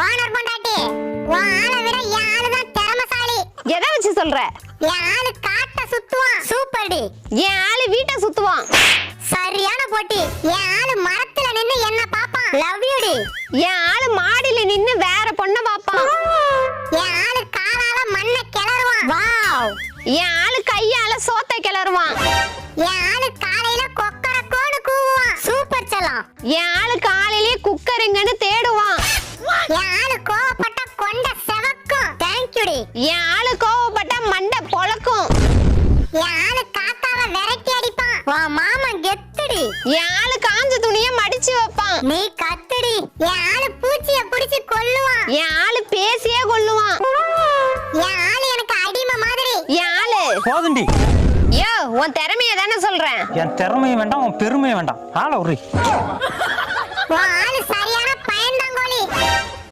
Owner பொண்டாட்டி. உன் ஆளை விட என் ஆளு தான் திறமசாலி. எதை வச்சு சொல்ற? என் ஆளு காட்ட சுத்துவான். சூப்பர் டி என் ஆளு வீட்டை சுத்துவான். சரியான போட்டி. என் ஆளு மரத்துல நின்னு என்ன பாப்பான் லவ் யூ டி. என் ஆளு மாடியில நின்னு வேற பொண்ண பாப்பான் என் ஆளு காலால மண்ணை கிளறுவான். வாவ். என் ஆளு கையால சோத்தை கிளறுவான். என் ஆளு காலையில கொக்கரக்கோன்னு கூவுவான். சூப்பர் செல்லம். என் ஆளு குக்கருங்கன்னு தேடுவான் என் ஆளு கோவப்பட்ட கொண்ட செவக்கும். Thank you D. என் ஆளு கோவப்பட்டா மண்டை பொளக்கும் என் ஆளு காக்காவை விரட்டி அடிப்பான். மாமன் கெத்துடி. என் ஆளு காஞ்ச துணிய மடிச்சு வைப்பான். நீ கத்துடி. என் ஆளு பூச்சிய புடிச்சு கொல்லுவான். என் ஆளு பேசியே கொல்லுவான். என் ஆளு எனக்கு அடிமை மாதிரி. என் ஆளு. போதுண்டி யோ உன் திறமைய தானே சொல்றேன். என் திறமையும் வேண்டாம் உன் பெருமையும் வேண்டாம். ஆள உரி. உன் ஆளு சரியான